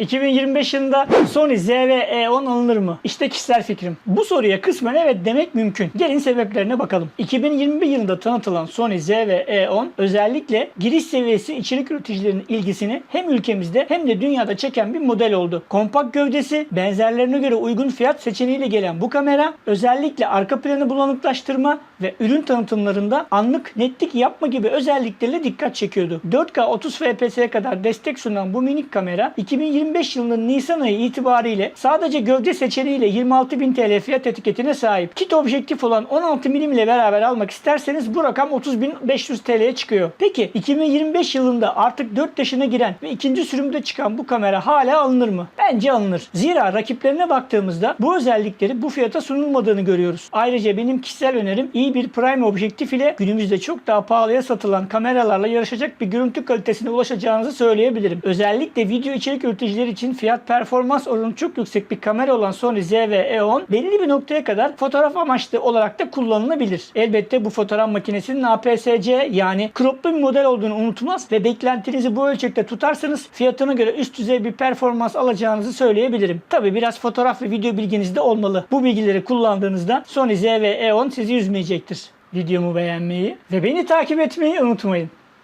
2025 yılında Sony ZV-E10 alınır mı? İşte kişisel fikrim. Bu soruya kısmen evet demek mümkün. Gelin sebeplerine bakalım. 2021 yılında tanıtılan Sony ZV-E10 özellikle giriş seviyesi içerik üreticilerinin ilgisini hem ülkemizde hem de dünyada çeken bir model oldu. Kompakt gövdesi, benzerlerine göre uygun fiyat seçeneğiyle gelen bu kamera özellikle arka planı bulanıklaştırma ve ürün tanıtımlarında anlık netlik yapma gibi özellikleriyle dikkat çekiyordu. 4K 30 FPS'ye kadar destek sunan bu minik kamera 2025 yılının Nisan ayı itibariyle sadece gövde seçeneğiyle 26.000 TL fiyat etiketine sahip. Kit objektif olan 16 mm ile beraber almak isterseniz bu rakam 30.500 TL'ye çıkıyor. Peki 2025 yılında artık 4 yaşına giren ve ikinci sürümde çıkan bu kamera hala alınır mı? Bence alınır. Zira rakiplerine baktığımızda bu özellikleri bu fiyata sunulmadığını görüyoruz. Ayrıca benim kişisel önerim iyi bir prime objektif ile günümüzde çok daha pahalıya satılan kameralarla yarışacak bir görüntü kalitesine ulaşacağınızı söyleyebilirim. Özellikle video içerik üreticileri için fiyat performans oranı çok yüksek bir kamera olan Sony ZV-E10 belli bir noktaya kadar fotoğraf amaçlı olarak da kullanılabilir. Elbette bu fotoğraf makinesinin APS-C yani croplu bir model olduğunu unutmaz ve beklentinizi bu ölçekte tutarsanız fiyatına göre üst düzey bir performans alacağınızı söyleyebilirim. Tabi biraz fotoğraf ve video bilginiz de olmalı. Bu bilgileri kullandığınızda Sony ZV-E10 sizi üzmeyecektir. Videomu beğenmeyi ve beni takip etmeyi unutmayın.